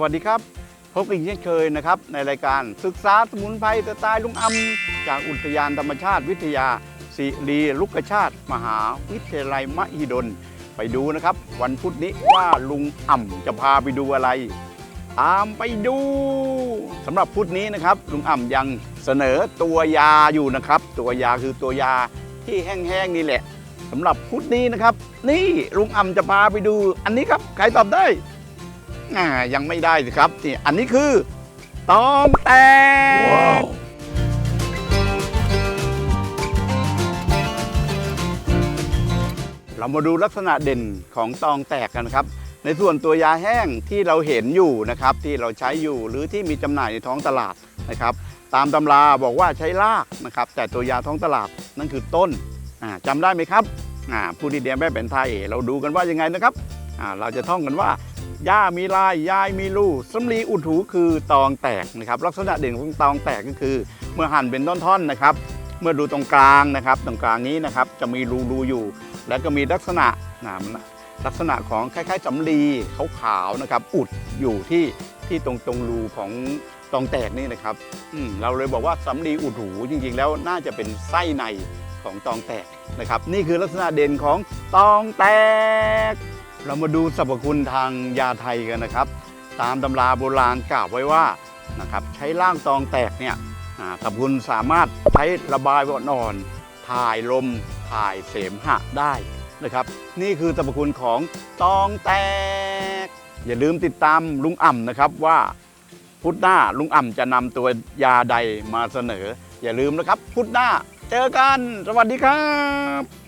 วัสดีครับ พบกันเช่นเคยนะครับ ในรายการศึกษาสมุนไพรสไตล์ลุงอำจากอุทยานธรรมชาติวิทยาศิรีลุกชาติ มหาวิทยาลัยมหิดล ไปดูนะครับ วันพุธนี้ว่าลุงอ่ำจะพาไปดูอะไร ตามไปดูสำหรับพุธนี้นะครับ ลุงอ่ำยังเสนอตัวยาอยู่นะครับ ตัวยาคือตัวยาที่แห้งๆนี่แหละสำหรับพุธนี้นะครับ นี่ลุงอ่ำจะพาไปดูอันนี้ครับใครตอบได้ อ่ายังไม่ได้สิครับนี่อันนี้คือตองแตกเรามาดูลักษณะเด่นของตองแตกกันครับ ในส่วนตัวยาแห้งที่เราเห็นอยู่นะครับ ที่เราใช้อยู่หรือที่มีจำหน่ายในท้องตลาดนะครับ ตามตำราบอกว่าใช้รากนะครับ แต่ตัวยาท้องตลาดนั่นคือต้นอ่าจำได้ไหมครับอ่าผู้ที่เรียนไม่เป็นไทยเราดูกันว่ายังไงนะครับอ่าเราจะท่องกันว่า ย่ามีลายยายมีลูสำลีอุดหูคือตองแตกนะครับ ลักษณะเด่นของตองแตกก็คือ เมื่อหั่นเป็นท่อนๆนะครับ เมื่อดูตรงกลางนะครับ ตรงกลางนี้นะครับจะมีรูๆอยู่ แล้วก็มีลักษณะนะลักษณะของคล้ายๆสำลีขาวๆนะครับ อุดอยู่ที่ที่ตรงตรงรูของตองแตกนี่นะครับอืมเราเลยบอกว่าสำลีอุดหูจริงๆ แล้วน่าจะเป็นไส้ในของตองแตกนะครับ นี่คือลักษณะเด่นของตองแตก เรามาดูสรรพคุณทางยาไทยกันนะครับ ตามตำราโบราณกล่าวไว้ว่านะครับใช้ล่างตองแตกเนี่ยอ่าสรรพคุณสามารถใช้ระบายว่านอน ถ่ายลมถ่ายเสมหะได้นะครับ นี่คือสรรพคุณของตองแตก อย่าลืมติดตามลุงอ่ำนะครับว่าพุธหน้าลุงอ่ำจะนำตัวยาใดมาเสนอ อย่าลืมนะครับ พุธหน้าเจอกัน สวัสดีครับ